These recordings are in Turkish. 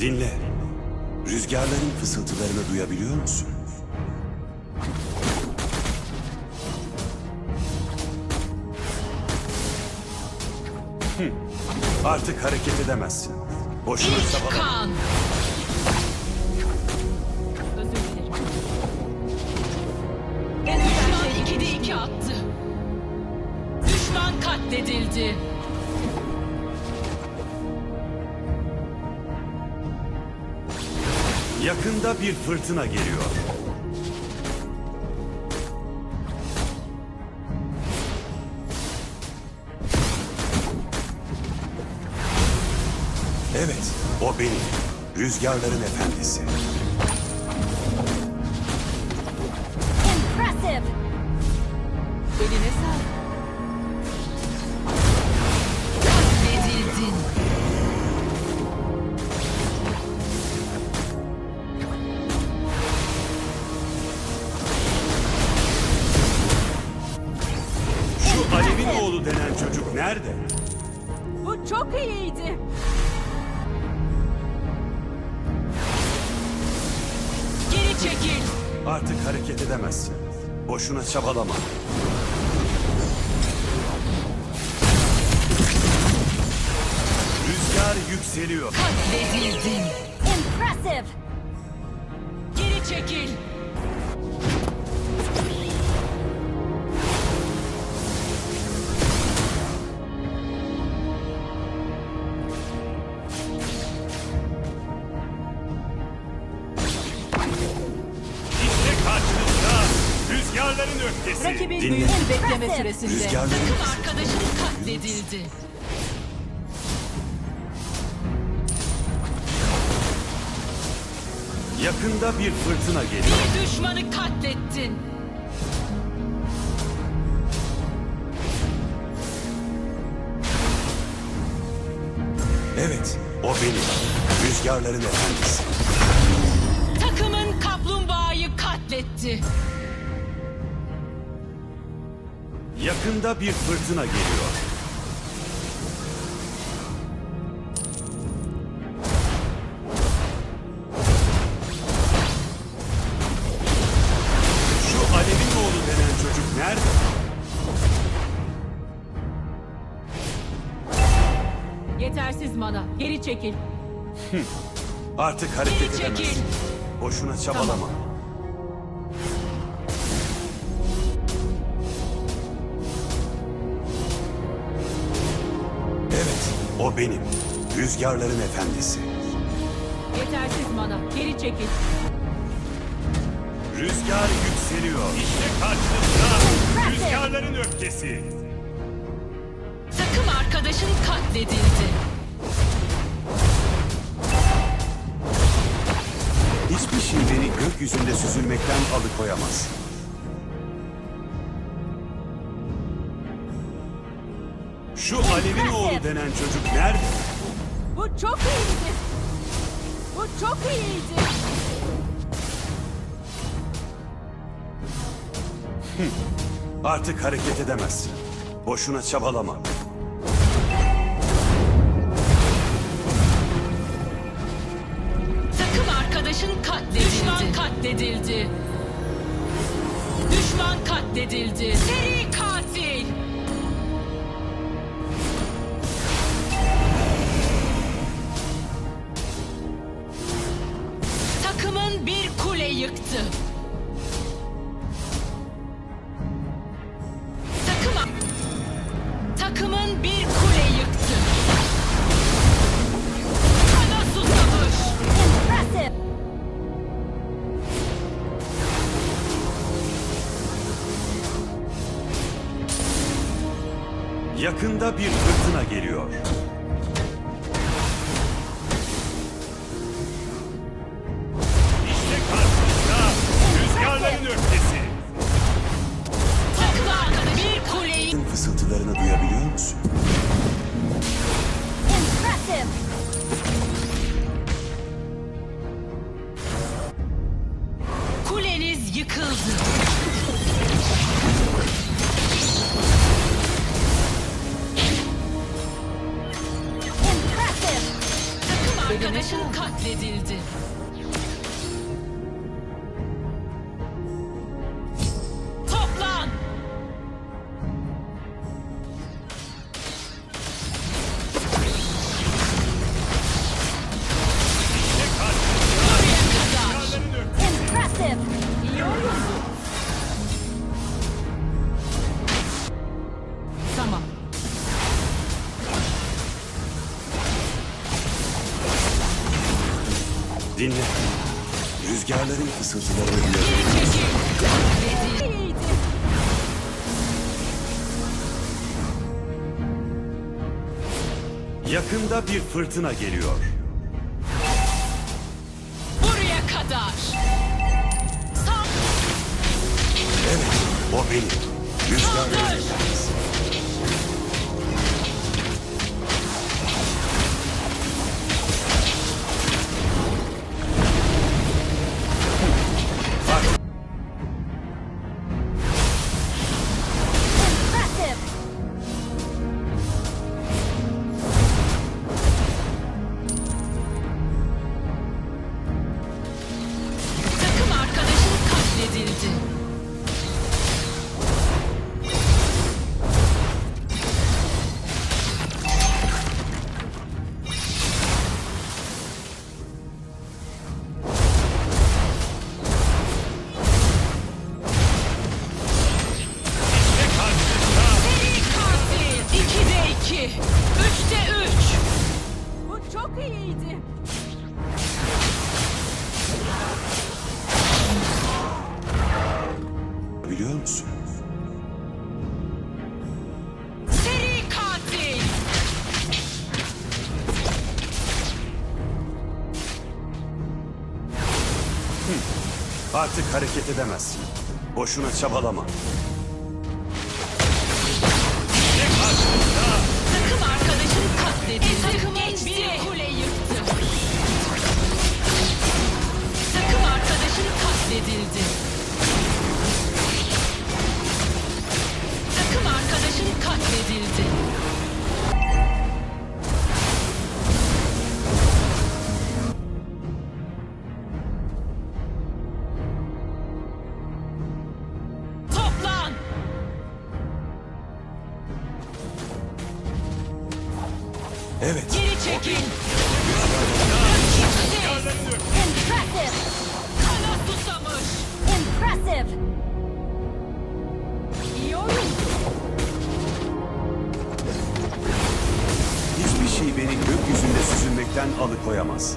Dinle. Rüzgarların fısıltılarını duyabiliyor musun? Hı. Artık hareket edemezsin. Boşuna İlk çabalama. kan. Düşman 2'de 2 attı. Düşman katledildi. Yakında bir fırtına geliyor. Evet, o benim. Rüzgarların efendisi. Artık hareket edemezsin. Boşuna çabalama. Rüzgar yükseliyor. Katledildin. Impressive! Geri çekil. Bekleme süresinde. Rüzgarların Takım arkadaşın katledildi. Yakında bir fırtına geliyor. Bir düşmanı katlettin. Evet, o benim. Rüzgarların efendisi. Takımın kaplumbağayı katletti. Yakında bir fırtına geliyor. Şu Alev'in oğlu denen çocuk nerede? Yetersiz mana. Geri çekil. Artık hareket Geri çekil. edemezsin. Boşuna çabalama. Evet, o benim. Rüzgarların efendisi. Yetersiz mana. Geri çekil. Rüzgar yükseliyor. İşte karşınızda rüzgarların öfkesi. Takım arkadaşın katledildi. Hiçbir şey beni gökyüzünde süzülmekten alıkoyamaz. Şu Alev'in oğlu denen çocuk nerede? Bu çok iyiydi. Bu çok iyiydi. Artık hareket edemezsin. Boşuna çabalama. Takım arkadaşın katledildi. Düşman katledildi. Düşman katledildi. Seri Takımın bir kule yıktı. Kana susamış. Impressive. Yakında bir fırtına geliyor. Dinle. Rüzgarların. İyiydi. Yakında bir fırtına geliyor. Buraya kadar. Sal- Evet, o benim. Rüzgarların Saldır. Artık hareket edemezsin. Boşuna çabalama. Evet, Geri öfkesi. Impressive. Susamış! Impressive. İyi hiçbir şey beni gökyüzünde süzülmekten alıkoyamaz.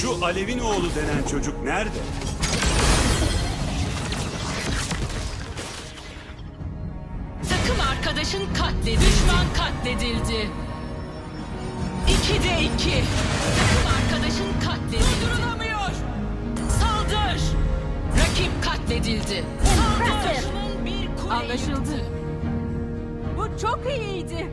Şu Alev'in oğlu denen çocuk nerede? Arkadaşın katledildi. Düşman katledildi. İkide iki. Takım arkadaşın katledildi. Durdurulamıyor. Saldır. Rakip katledildi. Saldır. Anlaşıldı. Bu çok iyiydi.